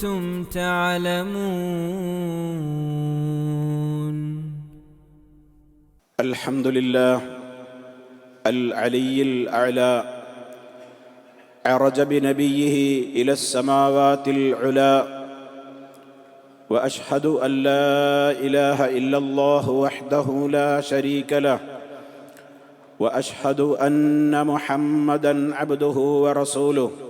كنتم تعلمون. الحمد لله العلي الأعلى. عرج بنبيه إلى السماوات العلى. وأشهد أن لا إله إلا الله وحده لا شريك له. وأشهد أن محمدا عبده ورسوله.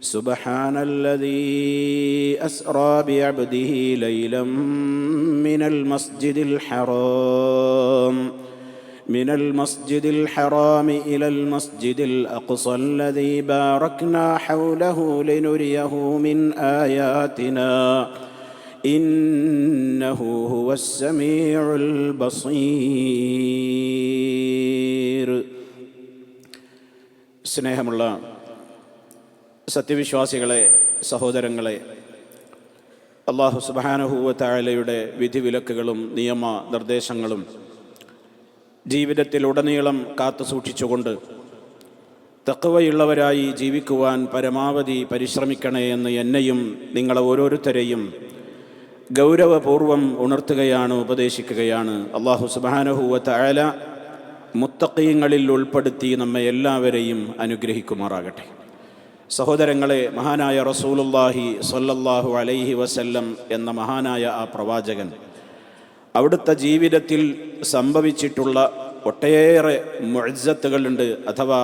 سبحان الذي اسرى بعبده ليلا من المسجد الحرام من المسجد الحرام الى المسجد الاقصى الذي باركنا حوله لنريه من اياتنا انه هو السميع البصير സ്നേഹമുള്ള സത്യവിശ്വാസികളെ സഹോദരങ്ങളെ അള്ളാഹു സുബാനഹൂവ താഴലയുടെ വിധിവിലക്കുകളും നിയമ നിർദ്ദേശങ്ങളും ജീവിതത്തിലുടനീളം കാത്തു സൂക്ഷിച്ചുകൊണ്ട് തക്കവയുള്ളവരായി ജീവിക്കുവാൻ പരമാവധി പരിശ്രമിക്കണേ എന്ന് എന്നെയും നിങ്ങളെ ഓരോരുത്തരെയും ഗൗരവപൂർവം ഉണർത്തുകയാണ് ഉപദേശിക്കുകയാണ്. അള്ളാഹു സുബാനഹൂവത്തായാല തായാല മുത്തക്കീങ്ങളിൽ ഉൾപ്പെടുത്തി നമ്മെ എല്ലാവരെയും അനുഗ്രഹിക്കുമാറാകട്ടെ. സഹോദരങ്ങളെ മഹാനായ റസൂലുല്ലാഹി സല്ലല്ലാഹു അലൈഹി വസല്ലം എന്ന മഹാനായ ആ പ്രവാചകൻ അവിടുത്തെ ജീവിതത്തിൽ സംഭവിച്ചിട്ടുള്ള ഒട്ടേറെ മുഴജത്തുകളുണ്ട് അഥവാ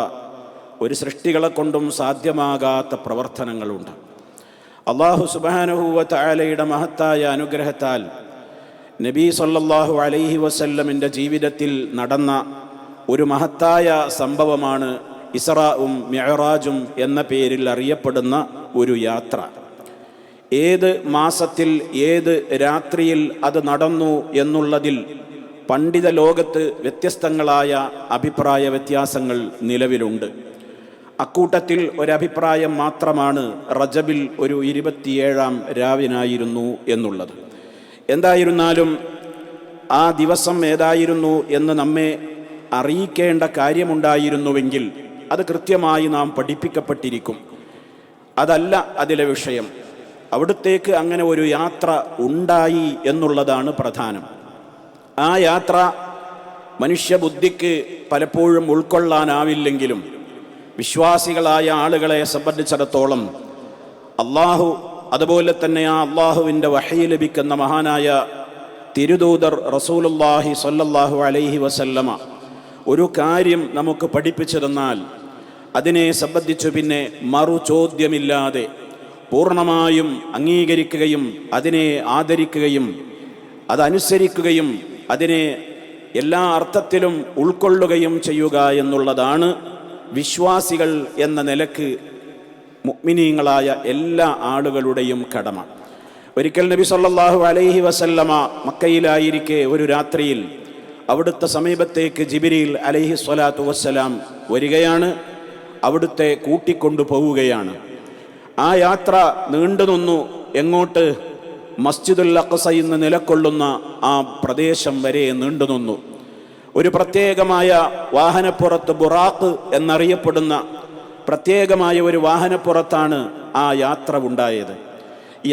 ഒരു സൃഷ്ടികളെ കൊണ്ടും സാധ്യമാകാത്ത പ്രവർത്തനങ്ങളുണ്ട്. അള്ളാഹു സുബാനുഹൂവ താലയുടെ മഹത്തായ അനുഗ്രഹത്താൽ നബി സല്ലല്ലാഹു അലൈഹി വസല്ലമിന്റെ ജീവിതത്തിൽ നടന്ന ഒരു മഹത്തായ സംഭവമാണ് ഇസ്രാവും മെഹറാജും എന്ന പേരിൽ അറിയപ്പെടുന്ന ഒരു യാത്ര. ഏത് മാസത്തിൽ ഏത് രാത്രിയിൽ അത് നടന്നു എന്നുള്ളതിൽ പണ്ഡിത ലോകത്ത് വ്യത്യസ്തങ്ങളായ അഭിപ്രായ വ്യത്യാസങ്ങൾ നിലവിലുണ്ട്. അക്കൂട്ടത്തിൽ ഒരഭിപ്രായം മാത്രമാണ് റജബിൽ ഒരു ഇരുപത്തിയേഴാം രാവിനായിരുന്നു എന്നുള്ളത്. എന്തായിരുന്നാലും ആ ദിവസം ഏതായിരുന്നു എന്ന് നമ്മെ അറിയിക്കേണ്ട കാര്യമുണ്ടായിരുന്നുവെങ്കിൽ അത് കൃത്യമായി നാം പഠിപ്പിക്കപ്പെട്ടിരിക്കും. അതല്ല അതിലെ വിഷയം. അവിടത്തേക്ക് അങ്ങനെ ഒരു യാത്ര ഉണ്ടായി എന്നുള്ളതാണ് പ്രധാനം. ആ യാത്ര മനുഷ്യബുദ്ധിക്ക് പലപ്പോഴും ഉൾക്കൊള്ളാനാവില്ലെങ്കിലും വിശ്വാസികളായ ആളുകളെ സംബന്ധിച്ചിടത്തോളം അള്ളാഹു അതുപോലെ തന്നെ ആ അള്ളാഹുവിന്റെ വഹയി ലഭിക്കുന്ന മഹാനായ തിരുദൂതർ റസൂലുല്ലാഹി സല്ലല്ലാഹു അലൈഹി വസല്ലമ ഒരു കാര്യം നമുക്ക് പഠിപ്പിച്ചു തന്നാൽ അതിനെ സംബന്ധിച്ചു പിന്നെ മറു ചോദ്യമില്ലാതെ പൂർണമായും അംഗീകരിക്കുകയും അതിനെ ആദരിക്കുകയും അതനുസരിക്കുകയും അതിനെ എല്ലാ അർത്ഥത്തിലും ഉൾക്കൊള്ളുകയും ചെയ്യുക എന്നുള്ളതാണ് വിശ്വാസികൾ എന്ന നിലയ്ക്ക് മുഗ്മിനീങ്ങളായ എല്ലാ ആളുകളുടെയും കടമ. ഒരിക്കൽ നബി സല്ലാഹു അലൈഹി വസല്ലമ മക്കയിലായിരിക്കെ ഒരു രാത്രിയിൽ അവിടുത്തെ സമീപത്തേക്ക് ജിബിരിയിൽ അലൈഹി സ്വലാത്തു വസ്സലാം വരികയാണ്. അവിടുത്തെ കൂട്ടിക്കൊണ്ടു പോവുകയാണ് ആ യാത്ര നീണ്ടു നിന്നു എങ്ങോട്ട്? മസ്ജിദുൽ അഖസ ഇന്ന് നിലകൊള്ളുന്ന ആ പ്രദേശം വരെ നീണ്ടു നിന്നു. ഒരു പ്രത്യേകമായ വാഹനപ്പുറത്ത് ബുറാഖ് എന്നറിയപ്പെടുന്ന പ്രത്യേകമായ ഒരു വാഹനപ്പുറത്താണ് ആ യാത്ര ഉണ്ടായത്.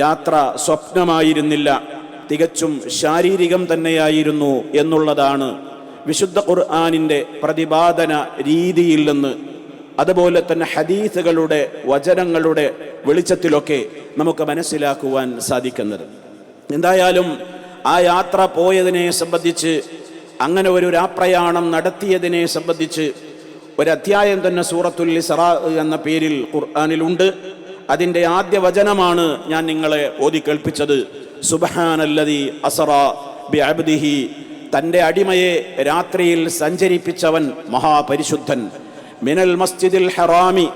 യാത്ര സ്വപ്നമായിരുന്നില്ല തികച്ചും ശാരീരികം തന്നെയായിരുന്നു എന്നുള്ളതാണ് വിശുദ്ധ ഖുർആാനിന്റെ പ്രതിപാദന രീതിയിൽ നിന്ന് അതുപോലെ തന്നെ ഹദീസുകളുടെ വചനങ്ങളുടെ വെളിച്ചത്തിലൊക്കെ നമുക്ക് മനസ്സിലാക്കുവാൻ സാധിക്കുന്നത്. എന്തായാലും ആ യാത്ര പോയതിനെ സംബന്ധിച്ച് അങ്ങനെ ഒരു രാപ്രയാണം നടത്തിയതിനെ സംബന്ധിച്ച് ഒരു തന്നെ സൂറത്തുൽ ഇസ്റാ എന്ന പേരിൽ ഖുർആാനിലുണ്ട് അതിന്റെ ആദ്യ വചനമാണ് ഞാൻ നിങ്ങളെ ഓതി കേൾപ്പിച്ചത്. സുബഹാനല്ലതി അസറ ബി അബ്ദിഹി തന്റെ അടിമയെ രാത്രിയിൽ സഞ്ചരിപ്പിച്ചവൻ മഹാപരിശുദ്ധൻ. മിനൽ മസ്ജിദിൽ ഹറാമി.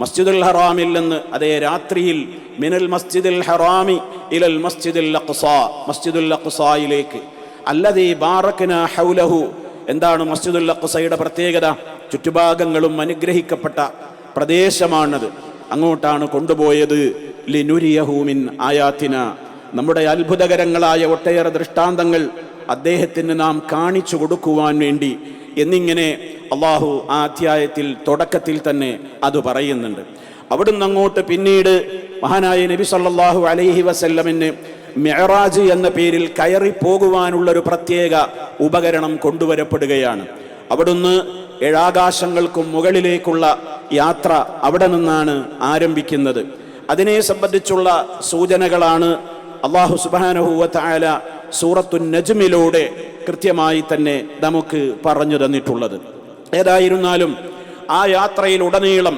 മസ്ജിദുൽ ഹറാമിൽ നിന്ന് അതേ രാത്രിയിൽ മിനൽ മസ്ജിദിൽ ഹറാമി ഇലൽ മസ്ജിദുൽ അഖ്സ. മസ്ജിദുൽ അഖ്സായിലേക്ക്. അല്ലതീ ബാറക്ന ഹൗലഹു. എന്താണ് മസ്ജിദുൽ അഖ്സയുടെ പ്രത്യേകത? ചുറ്റുഭാഗങ്ങളും അനുഗ്രഹിക്കപ്പെട്ട പ്രദേശമാണത്. അങ്ങോട്ടാണ് കൊണ്ടുപോയത്. ലിനുരിയഹൂമിൻ ആയാത്തിന. നമ്മുടെ അത്ഭുതകരങ്ങളായ ഒട്ടേറെ ദൃഷ്ടാന്തങ്ങൾ അദ്ദേഹത്തിന് നാം കാണിച്ചു കൊടുക്കുവാൻ വേണ്ടി എന്നിങ്ങനെ അള്ളാഹു ആ അധ്യായത്തിൽ തുടക്കത്തിൽ തന്നെ അത് പറയുന്നുണ്ട്. അവിടുന്ന് അങ്ങോട്ട് പിന്നീട് മഹാനായ നബി സല്ലാഹു അലൈഹി വസല്ലമിന് മെഹറാജ് എന്ന പേരിൽ കയറി പോകുവാനുള്ള ഒരു പ്രത്യേക ഉപകരണം കൊണ്ടുവരപ്പെടുകയാണ്. അവിടുന്ന് ഏഴാകാശങ്ങൾക്കും മുകളിലേക്കുള്ള യാത്ര അവിടെ നിന്നാണ് ആരംഭിക്കുന്നത്. അതിനെ സംബന്ധിച്ചുള്ള സൂചനകളാണ് അള്ളാഹു സുബാനഹുവ സൂറത്തു നജ്മിലൂടെ കൃത്യമായി തന്നെ നമുക്ക് പറഞ്ഞു തന്നിട്ടുള്ളത്. ഏതായിരുന്നാലും ആ യാത്രയിൽ ഉടനീളം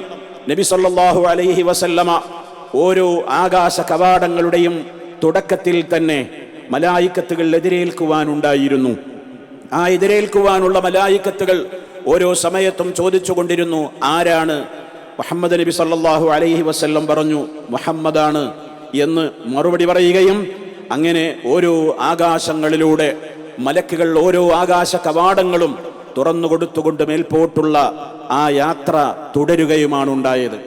നബി സല്ലാഹു അലൈഹി വസല്ലമ ഓരോ ആകാശ കവാടങ്ങളുടെയും തുടക്കത്തിൽ തന്നെ മലായിക്കത്തുകൾ എതിരേൽക്കുവാനുണ്ടായിരുന്നു. ആ എതിരേൽക്കുവാനുള്ള മലായിക്കത്തുകൾ ഓരോ സമയത്തും ചോദിച്ചു കൊണ്ടിരുന്നു ആരാണ്? മുഹമ്മദ് നബി സല്ലാഹു അലൈഹി വസ്ല്ലം പറഞ്ഞു മുഹമ്മദാണ്. എന്ന് മറുപടി പറയുകയും അങ്ങനെ ഓരോ ആകാശങ്ങളിലൂടെ മലക്കുകൾ ഓരോ ആകാശ കവാടങ്ങളും തുറന്നു കൊടുത്തുകൊണ്ട് മേൽപോട്ടുള്ള ആ യാത്ര തുടരുകയുമാണ് ഉണ്ടായത്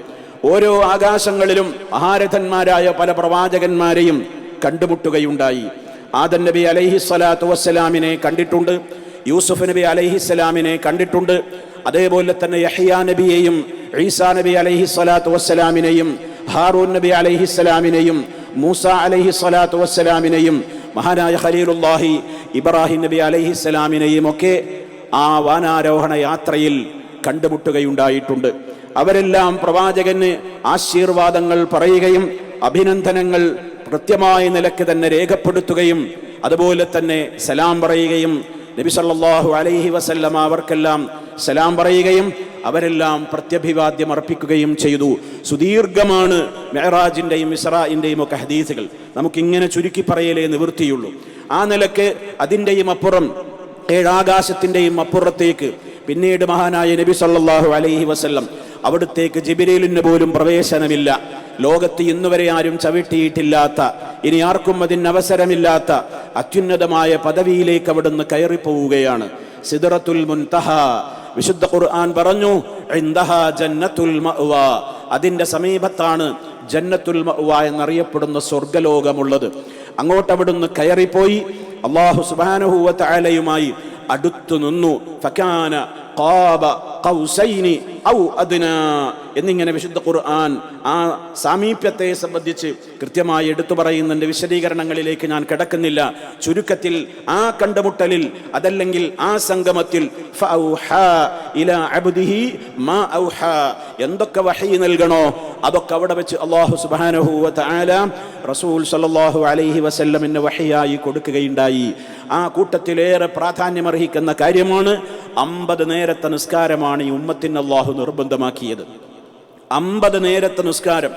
ഓരോ ആകാശങ്ങളിലും മഹാരഥന്മാരായ പല പ്രവാചകന്മാരെയും കണ്ടുമുട്ടുകയുണ്ടായി. ആദൻ നബി അലൈഹി സ്വലാത്തു വസ്സലാമിനെ കണ്ടിട്ടുണ്ട് യൂസുഫ് നബി അലൈഹിസ്സലാമിനെ കണ്ടിട്ടുണ്ട് അതേപോലെ തന്നെ യഹിയാ നബിയെയും ഈസാ നബി അലൈഹി സ്വലാത്തു വസ്സലാമിനെയും ഹാറൂൻ നബി അലൈഹിസ്സലാമിനെയും മൂസ അലൈഹി സ്വലാത്തു വസ്സലാമിനെയും മഹാനായ ഖലീലുല്ലാഹി ഇബ്രാഹിം നബി അലൈഹിസ്സലാമിനെയും ഒക്കെ ആ വാനാരോഹണ യാത്രയിൽ കണ്ടുമുട്ടുകയുണ്ടായിട്ടുണ്ട്. അവരെല്ലാം പ്രവാചകന് ആശീർവാദങ്ങൾ പറയുകയും അഭിനന്ദനങ്ങൾ കൃത്യമായ നിലയ്ക്ക് തന്നെ രേഖപ്പെടുത്തുകയും അതുപോലെ തന്നെ സലാം പറയുകയും നബി സല്ലല്ലാഹു അലൈഹി വസല്ലമ അവർക്കെല്ലാം സലാം പറയുകയും അവരെല്ലാം പ്രത്യഭിവാദ്യം അർപ്പിക്കുകയും ചെയ്തു. സുദീർഘമാണ് മെഹറാജിന്റെയും ഇസ്രായിന്റെയും ഒക്കെ ഹദീസുകൾ. നമുക്കിങ്ങനെ ചുരുക്കി പറയലേ നിവൃത്തിയുള്ളൂ. ആ നിലയ്ക്ക് അതിന്റെയും അപ്പുറം ഏഴാകാശത്തിന്റെയും അപ്പുറത്തേക്ക് പിന്നീട് മഹാനായ നബി സല്ലാഹു അലൈഹി വസ്ല്ലം അവിടുത്തേക്ക് ജിബിരേലിന് പോലും പ്രവേശനമില്ല. ലോകത്ത് ഇന്നുവരെ ആരും ചവിട്ടിയിട്ടില്ലാത്ത ഇനി ആർക്കും അതിന് അവസരമില്ലാത്ത അത്യുന്നതമായ പദവിയിലേക്ക് അവിടുന്ന് കയറിപ്പോവുകയാണ്. സിദറത്തുൽ മുൻതഹ വിശുദ്ധ ഖുർആൻ പറഞ്ഞു ജന്നത്തുൽ അതിന്റെ സമീപത്താണ് ജന്നത്തുൽ എന്നറിയപ്പെടുന്ന സ്വർഗലോകമുള്ളത്. അങ്ങോട്ടവിടുന്ന് കയറിപ്പോയി. അള്ളാഹു സുബ്ഹാനഹു വ തആലയുമായി അടുത്തു നിന്നു. ഫക്കാന ഖാബ ഖൗസൈനി ഔ അദ്നാ എന്നിങ്ങനെ വിശുദ്ധ ഖുർആൻ ആ സാമീപ്യത്തെ സംബന്ധിച്ച് കൃത്യമായി എടുത്തു പറയുന്നതിന്റെ വിശദീകരണങ്ങളിലേക്ക് ഞാൻ കിടക്കുന്നില്ല. ചുരുക്കത്തിൽ ആ കണ്ടുമുട്ടലിൽ അതല്ലെങ്കിൽ ആ സംഗമത്തിൽ എന്തൊക്കെ വഹി നൽകണോ അതൊക്കെ അവിടെ വെച്ച് അള്ളാഹു സുബ്ഹാനഹു വ തആല റസൂൽ സല്ലല്ലാഹു അലൈഹി വസല്ലമിന് വഹിയായി കൊടുക്കുകയുണ്ടായി. ആ കൂട്ടത്തിലേറെ പ്രാധാന്യമർഹിക്കുന്ന കാര്യമാണ് അമ്പത് നേരത്തെ നിസ്കാരമാണ് ഈ ഉമ്മത്തിന് അള്ളാഹു നിർബന്ധമാക്കിയത്. അമ്പത് നേരത്തെ നിസ്കാരം.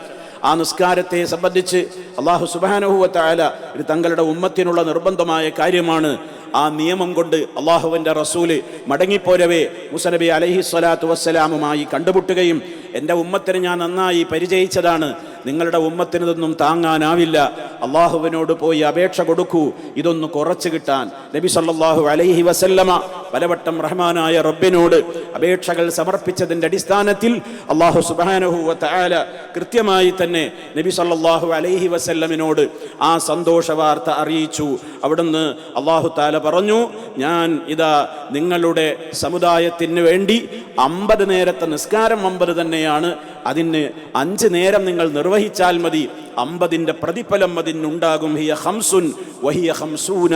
ആ നിസ്കാരത്തെ സംബന്ധിച്ച് അള്ളാഹു സുബാനുഭവത്തായ ഇത് തങ്ങളുടെ ഉമ്മത്തിനുള്ള നിർബന്ധമായ കാര്യമാണ്. ആ നിയമം കൊണ്ട് അള്ളാഹുവിന്റെ റസൂൽ മടങ്ങിപ്പോരവേ മുസനബി അലഹി സ്വലാത്തു വസ്സലാമുമായി കണ്ടുമുട്ടുകയും എന്റെ ഉമ്മത്തിന് ഞാൻ നന്നായി പരിചയിച്ചതാണ്. നിങ്ങളുടെ ഉമ്മത്തിനതൊന്നും താങ്ങാനാവില്ല. അള്ളാഹുവിനോട് പോയി അപേക്ഷ കൊടുക്കൂ. ഇതൊന്ന് കുറച്ച് കിട്ടാൻ. നബി സല്ലാഹു അലൈഹി വസല്ലമ പലവട്ടം റഹ്മാനായ റബ്ബിനോട് അപേക്ഷകൾ സമർപ്പിച്ചതിന്റെ അടിസ്ഥാനത്തിൽ അള്ളാഹു സുബാനഹു വാല കൃത്യമായി തന്നെ നബി സല്ലാഹു അലൈഹി വസല്ലമിനോട് ആ സന്തോഷ വാർത്ത അറിയിച്ചു. അവിടുന്ന് അള്ളാഹു താല പറഞ്ഞു ഞാൻ ഇതാ നിങ്ങളുടെ സമുദായത്തിന് വേണ്ടി അമ്പത് നേരത്തെ നിസ്കാരം അമ്പത് തന്നെയാണ്. അതിന് അഞ്ച് നേരം നിങ്ങൾ നിർവഹിച്ചാൽ മതി. അമ്പതിന്റെ പ്രതിഫലം അതിനുണ്ടാകും ഹിയ ഹംസുൻ വഹിയ ഹംസൂന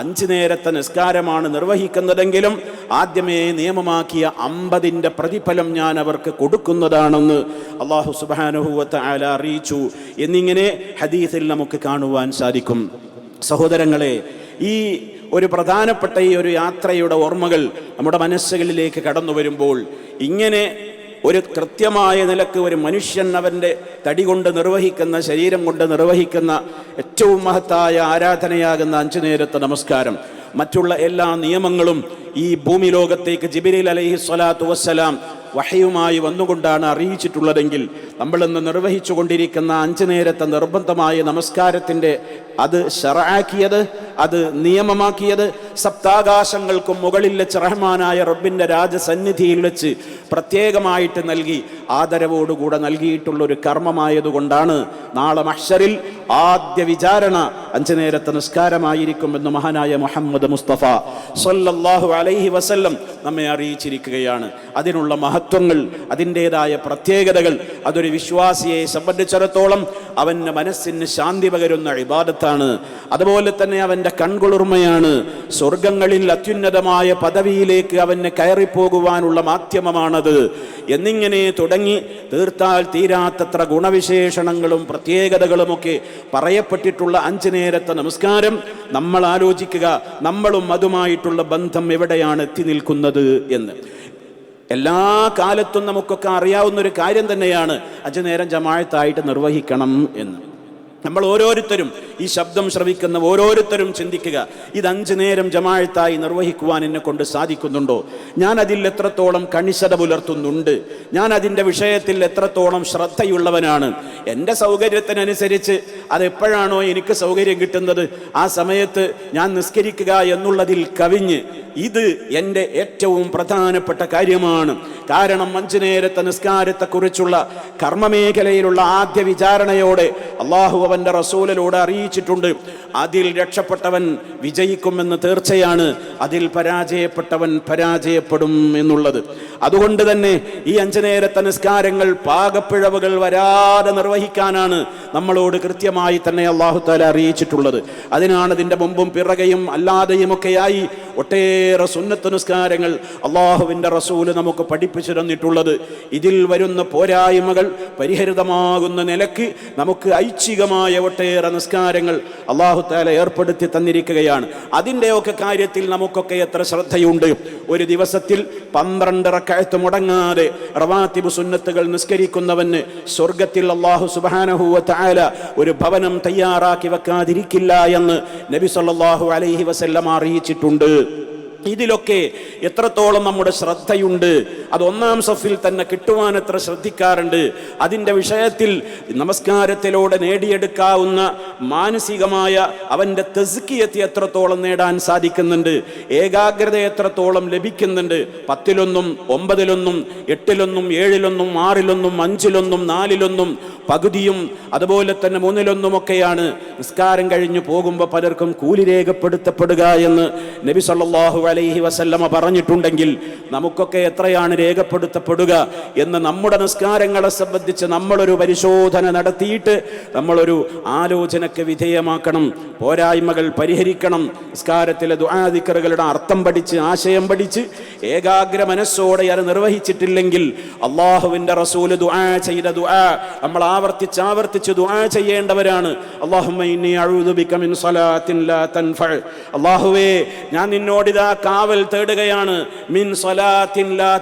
അഞ്ച് നേരത്തെ നിസ്കാരമാണ് നിർവഹിക്കുന്നതെങ്കിലും ആദ്യമേ നിയമമാക്കിയ അമ്പതിന്റെ പ്രതിഫലം ഞാൻ അവർക്ക് കൊടുക്കുന്നതാണെന്ന് അള്ളാഹു സുബാനുഹൂവത്ത് ആല അറിയിച്ചു. എന്നിങ്ങനെ ഹദീസിൽ നമുക്ക് കാണുവാൻ സാധിക്കും. സഹോദരങ്ങളെ ഈ ഒരു പ്രധാനപ്പെട്ട ഈ ഒരു യാത്രയുടെ ഓർമ്മകൾ നമ്മുടെ മനസ്സുകളിലേക്ക് കടന്നു വരുമ്പോൾ ഇങ്ങനെ ഒരു കൃത്യമായ നിലയ്ക്ക് ഒരു മനുഷ്യൻ അവന്റെ തടി കൊണ്ട് നിർവഹിക്കുന്ന ശരീരം കൊണ്ട് നിർവഹിക്കുന്ന ഏറ്റവും മഹത്തായ ആരാധനയാകുന്ന അഞ്ചു നേരത്തെ നമസ്കാരം. മറ്റുള്ള എല്ലാ നിയമങ്ങളും ഈ ഭൂമി ലോകത്തേക്ക് ജിബിരിൽ അലഹി സ്വലാത്തു വസ്സലാം വഹയുമായി വന്നുകൊണ്ടാണ് അറിയിച്ചിട്ടുള്ളതെങ്കിൽ നമ്മളിന്ന് നിർവഹിച്ചു കൊണ്ടിരിക്കുന്ന അഞ്ചു നേരത്തെ നിർബന്ധമായ നമസ്കാരത്തിന്റെ അത് ഷറാക്കിയത് അത് നിയമമാക്കിയത് സപ്താകാശങ്ങൾക്കും മുകളിൽ വെച്ച് റഹ്മാനായ റബ്ബിന്റെ രാജസന്നിധിയിൽ വെച്ച് പ്രത്യേകമായിട്ട് നൽകി ആദരവോടുകൂടെ നൽകിയിട്ടുള്ള ഒരു കർമ്മമായതുകൊണ്ടാണ് നാളെ മഹ്ഷറിൽ ആദ്യ വിചാരണ അഞ്ചു നേരത്തെ നിസ്കാരമായിരിക്കുമെന്ന് മഹാനായ മുഹമ്മദ് മുസ്തഫ സൊല്ലാഹു അലൈഹി വസല്ലം നമ്മെ അറിയിച്ചിരിക്കുകയാണ്. അതിനുള്ള മഹത്വങ്ങൾ അതിന്റെതായ പ്രത്യേകതകൾ. അതൊരു വിശ്വാസിയെ സംബന്ധിച്ചിടത്തോളം അവന്റെ മനസ്സിന് ശാന്തി പകരുന്ന ഇബാദത്താണ്. അതുപോലെ തന്നെ അവന്റെ കൺകുളിർമയാണ്. സ്വർഗങ്ങളിൽ അത്യുന്നതമായ പദവിയിലേക്ക് അവന് കയറിപ്പോകുവാനുള്ള മാധ്യമമാണത്. എന്നിങ്ങനെ തുടങ്ങി തീർത്താൽ തീരാത്തത്ര ഗുണവിശേഷണങ്ങളും പ്രത്യേകതകളുമൊക്കെ പറയപ്പെട്ടിട്ടുള്ള അഞ്ചു നേരത്തെ നമസ്കാരം. നമ്മൾ ആലോചിക്കുക നമ്മളും അതുമായിട്ടുള്ള ബന്ധം എവിടെയാണ് എത്തി നിൽക്കുന്നത് എന്ന്. എല്ലാ കാലത്തും നമുക്കൊക്കെ അറിയാവുന്ന ഒരു കാര്യം തന്നെയാണ് അഞ്ചു നേരം ജമാഴത്തായിട്ട് നിർവഹിക്കണം എന്ന്. നമ്മൾ ഓരോരുത്തരും ഈ ശബ്ദം ശ്രവിക്കുന്ന ഓരോരുത്തരും ചിന്തിക്കുക ഇത് അഞ്ചു നേരം ജമാഴത്തായി നിർവഹിക്കുവാൻ എന്നെ കൊണ്ട് സാധിക്കുന്നുണ്ടോ? ഞാൻ അതിൽ എത്രത്തോളം കണിശത പുലർത്തുന്നുണ്ട് ഞാൻ അതിന്റെ വിഷയത്തിൽ എത്രത്തോളം ശ്രദ്ധയുള്ളവനാണ്? എന്റെ സൗകര്യത്തിനനുസരിച്ച് അതെപ്പോഴാണോ എനിക്ക് സൗകര്യം കിട്ടുന്നത്? ആ സമയത്ത് ഞാൻ നിസ്കരിക്കുക എന്നുള്ളതിൽ കവിഞ്ഞ് ഇത് എന്റെ ഏറ്റവും പ്രധാനപ്പെട്ട കാര്യമാണ്. കാരണം അഞ്ചു നേരത്തെ നിസ്കാരത്തെക്കുറിച്ചുള്ള കർമ്മമേഖലയിലുള്ള ആദ്യ വിചാരണയോടെ അള്ളാഹു അവന്റെ റസൂലിലൂടെ അറിയിച്ചിട്ടുണ്ട്. അതിൽ രക്ഷപ്പെട്ടവൻ വിജയിക്കുമെന്ന് തീർച്ചയാണ്. അതിൽ പരാജയപ്പെട്ടവൻ പരാജയപ്പെടും എന്നുള്ളത്. അതുകൊണ്ട് തന്നെ ഈ അഞ്ചു നേരത്തെ നിസ്കാരങ്ങൾ പാകപ്പിഴവുകൾ വരാതെ നിർവഹിക്കാനാണ് നമ്മളോട് കൃത്യമായി തന്നെ അള്ളാഹു താല അറിയിച്ചിട്ടുള്ളത്. അതിനാണ് ഇതിന്റെ മുമ്പും പിറകയും അല്ലാതെയുമൊക്കെയായി ഒട്ടേറെ സുന്നത്ത് നിസ്കാരങ്ങൾ അള്ളാഹുവിന്റെ റസൂൽ നമുക്ക് പഠിപ്പിച്ചു തന്നിട്ടുള്ളത്. ഇതിൽ വരുന്ന പോരായ്മകൾ പരിഹരിതമാകുന്ന നിലയ്ക്ക് നമുക്ക് ഐച്ഛികമായ ഒട്ടേറെ നിസ്കാരങ്ങൾ അള്ളാഹു താല ഏർപ്പെടുത്തി തന്നിരിക്കുകയാണ്. അതിന്റെയൊക്കെ കാര്യത്തിൽ നമുക്കൊക്കെ എത്ര ശ്രദ്ധയുണ്ട്. ഒരു ദിവസത്തിൽ പന്ത്രണ്ട് റക്കായത്ത് മുടങ്ങാതെ റവാത്തിബ് സുന്നത്തുകൾ നിസ്കരിക്കുന്നവന് സ്വർഗത്തിൽ അള്ളാഹു സുബാനഹുവ താല ഒരു ഭവനം തയ്യാറാക്കി വെക്കാതിരിക്കില്ല എന്ന് നബി സല്ലാഹു അലൈഹി വസല്ലം അറിയിച്ചിട്ടുണ്ട്. ഇതിലൊക്കെ എത്രത്തോളം നമ്മുടെ ശ്രദ്ധയുണ്ട് അത് ഒന്നാം സഫിൽ തന്നെ കിട്ടുവാൻ എത്ര ശ്രദ്ധിക്കാറുണ്ട്. അതിന്റെ വിഷയത്തിൽ നമസ്കാരത്തിലൂടെ നേടിയെടുക്കാവുന്ന മാനസികമായ അവന്റെ തെസുക്കിയെത്തി എത്രത്തോളം നേടാൻ സാധിക്കുന്നുണ്ട് ഏകാഗ്രത എത്രത്തോളം ലഭിക്കുന്നുണ്ട് പത്തിലൊന്നും ഒമ്പതിലൊന്നും എട്ടിലൊന്നും ഏഴിലൊന്നും ആറിലൊന്നും അഞ്ചിലൊന്നും നാലിലൊന്നും പകുതിയും അതുപോലെ തന്നെ മൂന്നിലൊന്നുമൊക്കെയാണ് നിസ്കാരം കഴിഞ്ഞു പോകുമ്പോൾ പലർക്കും കൂലി രേഖപ്പെടുത്തപ്പെടുക എന്ന് നബി സല്ലല്ലാഹു അലൈഹി വസല്ലമ പറഞ്ഞിട്ടുണ്ടെങ്കിൽ നമുക്കൊക്കെ എത്രയാണ് രേഖപ്പെടുത്തപ്പെടുക എന്ന് നമ്മുടെ നിസ്കാരങ്ങളെ സംബന്ധിച്ച് നമ്മളൊരു പരിശോധന നടത്തിയിട്ട് നമ്മളൊരു ആലോചനയ്ക്ക് വിധേയമാക്കണം പോരായ്മകൾ പരിഹരിക്കണം നിസ്കാരത്തിലെ ദുആദിക്കറുകളുടെ അർത്ഥം പഠിച്ച് ആശയം പഠിച്ച് ഏകാഗ്ര മനസ്സോടെ അത് നിർവഹിച്ചിട്ടില്ലെങ്കിൽ അള്ളാഹുവിന്റെ റസൂൽ ദുആ ചെയ്ത ദുആ നമ്മൾ ആവർത്തിച്ച് ആവർത്തിച്ച് ദുആ ചെയ്യേണ്ടവരാണ്. അള്ളാഹുമ്മ ഇന്നി അഊദു ബിക മിൻ സ്വലാത്തിൻ ലാ അള്ളാഹുവേ ഞാൻ നിന്നോടിതാ കാവൽ തേടുകയാണ്. മിൻ ലാ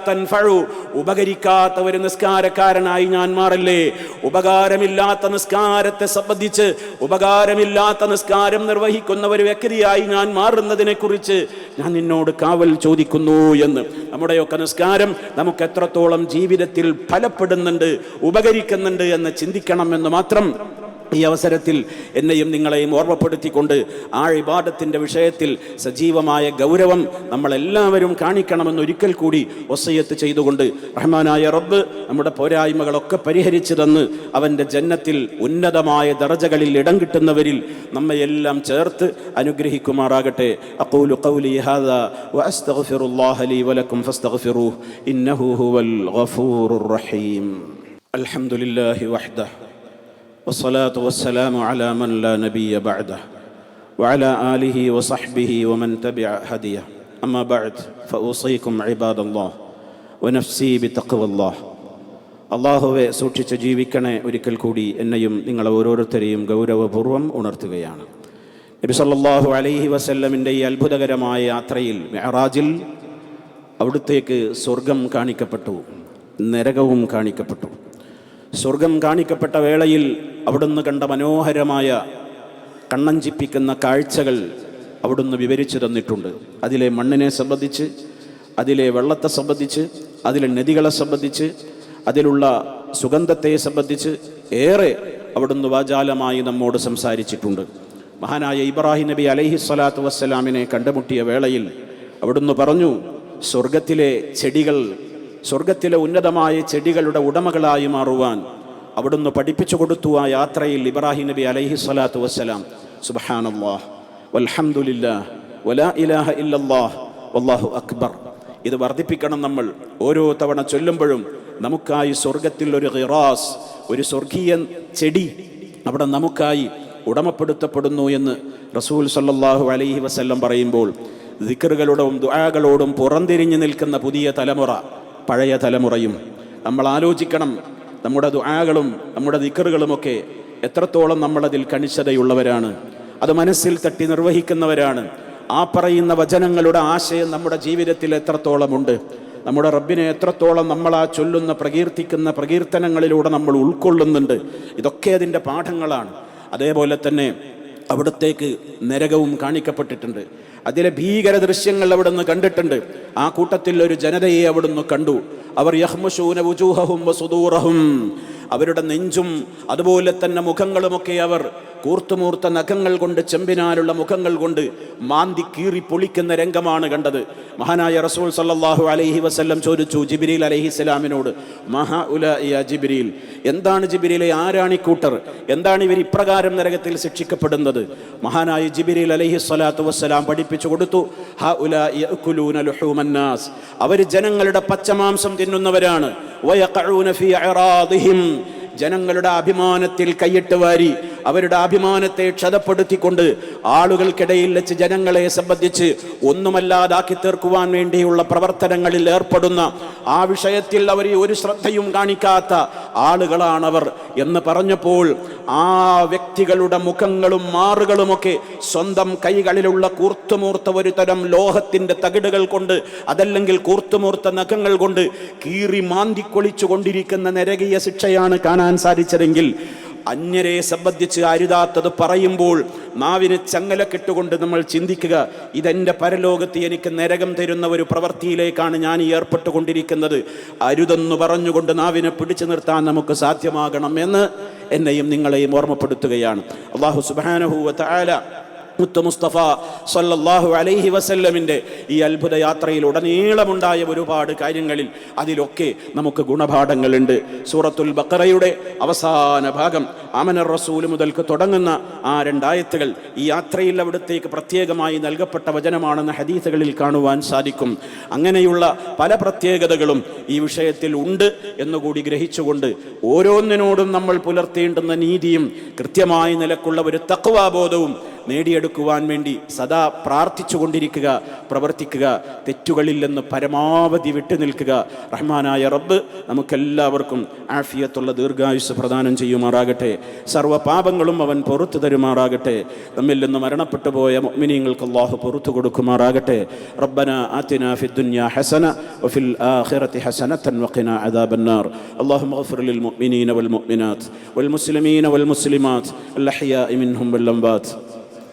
ഉപകരിക്കാത്ത ഒരു നിസ്കാരക്കാരനായി ഞാൻ മാറല്ലേ? ഉപകാരമില്ലാത്ത നിസ്കാരത്തെ സംബന്ധിച്ച് ഉപകാരമില്ലാത്ത നിസ്കാരം നിർവഹിക്കുന്ന ഒരു വ്യക്തിയായി ഞാൻ മാറുന്നതിനെ കുറിച്ച് ഞാൻ നിന്നോട് കാവൽ ചോദിക്കുന്നു എന്ന്. നമ്മുടെയൊക്കെ നിസ്കാരം നമുക്ക് എത്രത്തോളം ജീവിതത്തിൽ ഫലപ്പെടുന്നുണ്ട് ഉപകരിക്കുന്നുണ്ട് എന്ന് ചിന്തിക്കണം എന്ന് മാത്രം ഈ അവസരത്തിൽ എന്നെയും നിങ്ങളെയും ഓർമ്മപ്പെടുത്തിക്കൊണ്ട് ആ ഇബാദത്തിന്റെ വിഷയത്തിൽ സജീവമായ ഗൗരവം നമ്മളെല്ലാവരും കാണിക്കണമെന്ന് ഒരിക്കൽ കൂടി ഒസയത്ത് ചെയ്തുകൊണ്ട് റഹ്മാനായ റബ്ബ് നമ്മുടെ പോരായ്മകളൊക്കെ പരിഹരിച്ചു തന്ന് അവന്റെ ജന്നത്തിൽ ഉന്നതമായ ദർജകളിൽ ഇടം കിട്ടുന്നവരിൽ നമ്മയെല്ലാം ചേർത്ത് അനുഗ്രഹിക്കുമാറാകട്ടെ. അഖൂലു ഖൗലി ഹാദാ ലീ വലക്കും ഇന്നഹു ഹുവൽ ഗഫൂറുർ റഹീം. അൽഹംദുലില്ലാഹി والصلاة والسلام على من لا نبي بعده وعلى آله وصحبه ومن تبع هديه أما بعد فأوصيكم عباد الله ونفسي بتقوى الله അള്ളാഹുവെ സൂക്ഷിച്ച് ജീവിക്കണേ ഒരിക്കൽ കൂടി എന്നെയും നിങ്ങളെ ഓരോരുത്തരെയും ഗൗരവപൂർവ്വം ഉണർത്തുകയാണ് നബി സല്ലല്ലാഹു അലൈഹി വസല്ലമിൻ്റെ ഈ അത്ഭുതകരമായ യാത്രയിൽ മെഹറാജിൽ അവിടുത്തേക്ക് സ്വർഗം കാണിക്കപ്പെട്ടു നരകവും കാണിക്കപ്പെട്ടു സ്വർഗം കാണിക്കപ്പെട്ട വേളയിൽ അവിടുന്ന് കണ്ട മനോഹരമായ കണ്ണഞ്ചിപ്പിക്കുന്ന കാഴ്ചകൾ അവിടുന്ന് വിവരിച്ചു തന്നിട്ടുണ്ട്. അതിലെ മണ്ണിനെ സംബന്ധിച്ച് അതിലെ വെള്ളത്തെ സംബന്ധിച്ച് അതിലെ നദികളെ സംബന്ധിച്ച് അതിലുള്ള സുഗന്ധത്തെ സംബന്ധിച്ച് ഏറെ അവിടുന്ന് വാചാലമായി നമ്മോട് സംസാരിച്ചിട്ടുണ്ട്. മഹാനായ ഇബ്രാഹിം നബി അലൈഹി സ്വലാത്തു വസ്സലാമിനെ കണ്ടുമുട്ടിയ വേളയിൽ അവിടുന്ന് പറഞ്ഞു സ്വർഗത്തിലെ ചെടികൾ സ്വർഗത്തിലെ ഉന്നതമായ ചെടികളുടെ ഉടമകളായി മാറുവാൻ അവിടുന്ന് പഠിപ്പിച്ചു കൊടുത്തു ആ യാത്രയിൽ ഇബ്രാഹിം നബി അലൈഹി സ്വലാത്തു വസ്സലാം. സുബഹാനല്ലാഹ്. വലാ ഇലാഹ ഇല്ലല്ലാഹ്. വല്ലാഹു അക്ബർ. ഇത് വർദ്ധിപ്പിക്കണം നമ്മൾ. ഓരോ തവണ ചൊല്ലുമ്പോഴും നമുക്കായി സ്വർഗത്തിൽ ഒരു ഹിറാസ് ഒരു സ്വർഗീയ ചെടി അവിടെ നമുക്കായി ഉടമപ്പെടുത്തപ്പെടുന്നു എന്ന് റസൂൽ സല്ലാഹു അലൈഹി വസ്ല്ലം പറയുമ്പോൾ ദിക്കറുകളോടും ദുആകളോടും പുറംതിരിഞ്ഞു നിൽക്കുന്ന പുതിയ തലമുറ പഴയ തലമുറയും നമ്മൾ ആലോചിക്കണം. നമ്മുടെ ദുആകളും നമ്മുടെ ദിക്കറുകളുമൊക്കെ എത്രത്തോളം നമ്മളതിൽ കണിശതയുള്ളവരാണ്. അത് മനസ്സിൽ തട്ടി നിർവഹിക്കുന്നവരാണ്. ആ പറയുന്ന വചനങ്ങളുടെ ആശയം നമ്മുടെ ജീവിതത്തിൽ എത്രത്തോളമുണ്ട്. നമ്മുടെ റബ്ബിനെ എത്രത്തോളം നമ്മൾ ആ ചൊല്ലുന്ന പ്രകീർത്തിക്കുന്ന പ്രകീർത്തനങ്ങളിലൂടെ നമ്മൾ ഉൾക്കൊള്ളുന്നുണ്ട്. ഇതൊക്കെ അതിന്റെ പാഠങ്ങളാണ്. അതേപോലെ തന്നെ അവിടത്തേക്ക് നരകവും കാണിക്കപ്പെട്ടിട്ടുണ്ട്. അതിലെ ഭീകര ദൃശ്യങ്ങൾ അവിടുന്ന് കണ്ടിട്ടുണ്ട്. ആ കൂട്ടത്തിൽ ഒരു ജനതയെ അവിടുന്ന് കണ്ടു. അവർ യഹ്മുഷൂന വുജൂഹഹും വസുദൂറഹും. അവരുടെ നെഞ്ചും അതുപോലെ തന്നെ മുഖങ്ങളുമൊക്കെ അവർ കൂർത്തുമൂർത്ത നഖങ്ങൾ കൊണ്ട് ചെമ്പിനാലുള്ള മുഖങ്ങൾ കൊണ്ട് മാന്തി കീറി പൊളിക്കുന്ന രംഗമാണ് കണ്ടത്. മഹാനായ റസൂൽ സല്ലാഹു അലൈഹി വസ്ല്ലം ചോദിച്ചു ജിബിരിൽ അലൈഹി സ്വലാമിനോട് മഹാ ഉല ജിബിരിൽ എന്താണ് ജിബിരിലെ ആരാണി കൂട്ടർ? എന്താണ് ഇവർ ഇപ്രകാരം നരകത്തിൽ ശിക്ഷിക്കപ്പെടുന്നത്? മഹാനായ ജിബിരിൽ അലൈഹി സ്വലാത്തു വസ്സലാം പഠിപ്പിച്ചു കൊടുത്തു ഹ ഉല ലുഹൂമന്നാസ് അവർ ജനങ്ങളുടെ പച്ചമാംസം തിന്നുന്നവരാണ്. ജനങ്ങളുടെ അഭിമാനത്തിൽ കൈയിട്ട് വാരി അവരുടെ അഭിമാനത്തെ ക്ഷതപ്പെടുത്തിക്കൊണ്ട് ആളുകൾക്കിടയിൽ വെച്ച് ജനങ്ങളെ സംബന്ധിച്ച് ഒന്നുമല്ലാതാക്കി തീർക്കുവാൻ വേണ്ടിയുള്ള പ്രവർത്തനങ്ങളിൽ ഏർപ്പെടുന്ന ആ വിഷയത്തിൽ അവർ ഒരു ശ്രദ്ധയും കാണിക്കാത്ത ആളുകളാണവർ എന്ന് പറഞ്ഞപ്പോൾ ആ വ്യക്തികളുടെ മുഖങ്ങളും മാറുകളുമൊക്കെ സ്വന്തം കൈകളിലുള്ള കൂർത്തുമൂർത്ത ഒരു തരം ലോഹത്തിന്റെ തകിടുകൾ കൊണ്ട് അതല്ലെങ്കിൽ കൂർത്തുമൂർത്ത നഖങ്ങൾ കൊണ്ട് കീറി മാന്തിക്കൊളിച്ചു കൊണ്ടിരിക്കുന്ന നരകീയ ശിക്ഷയാണ് കാണാൻ സാധിച്ചതെങ്കിൽ അന്യരെ സംബന്ധിച്ച് അരുതാത്തത് പറയുമ്പോൾ നാവിന് ചങ്ങലക്കെട്ടുകൊണ്ട് നമ്മൾ ചിന്തിക്കുക ഇതെന്റെ പരലോകത്ത് എനിക്ക് നരകം തരുന്ന ഒരു പ്രവൃത്തിയിലേക്കാണ് ഞാൻ ഏർപ്പെട്ടുകൊണ്ടിരിക്കുന്നത്. അരുതെന്ന് പറഞ്ഞുകൊണ്ട് നാവിനെ പിടിച്ചു നിർത്താൻ നമുക്ക് സാധ്യമാകണം എന്ന് എന്നെയും നിങ്ങളെയും ഓർമ്മപ്പെടുത്തുകയാണ്. അള്ളാഹു സുബാനഹുവ താല മുത്ത മുസ്തഫ സല്ലല്ലാഹു അലൈഹി വസല്ലമിന്റെ ഈ അത്ഭുത യാത്രയിൽ ഉടനീളമുണ്ടായ ഒരുപാട് കാര്യങ്ങളിൽ അതിലൊക്കെ നമുക്ക് ഗുണപാഠങ്ങളുണ്ട്. സൂറത്തുൽ ബക്കറയുടെ അവസാന ഭാഗം അമന റസൂൽ മുതൽക്ക് തുടങ്ങുന്ന ആ രണ്ടായത്തുകൾ ഈ യാത്രയിൽ അവിടത്തേക്ക് പ്രത്യേകമായി നൽകപ്പെട്ട വചനമാണെന്ന് ഹദീസുകളിൽ കാണുവാൻ സാധിക്കും. അങ്ങനെയുള്ള പല പ്രത്യേകതകളും ഈ വിഷയത്തിൽ ഉണ്ട് എന്നുകൂടി ഗ്രഹിച്ചുകൊണ്ട് ഓരോന്നിനോടും നമ്മൾ പുലർത്തേണ്ടുന്ന നീതിയും കൃത്യമായി നിലക്കുള്ള ഒരു തക്വാബോധവും നേടിയെടുക്കുവാൻ വേണ്ടി സദാ പ്രാർത്ഥിച്ചു കൊണ്ടിരിക്കുക പ്രവർത്തിക്കുക തെറ്റുകളിൽ നിന്ന് പരമാവധി വിട്ടുനിൽക്കുക റഹ്മാനായ റബ്ബ് നമുക്കെല്ലാവർക്കും ആഫിയത്തുള്ള ദീർഘായുസ് പ്രദാനം ചെയ്യുമാറാകട്ടെ സർവ്വ പാപങ്ങളും അവൻ പുറത്തു തരുമാറാകട്ടെ നമ്മിൽ നിന്ന് മരണപ്പെട്ടു പോയ മുഅ്മിനീങ്ങൾക്ക് അള്ളാഹു പുറത്തു കൊടുക്കുമാറാകട്ടെ റബ്ബന ആതിന ഫി الدنيا حسنة وفي الآخرة حسنة وقنا عذاب النار اللهم اغفر للمؤمنين والمؤمنات والمسلمين والمسلمات الأحياء منهم والأموات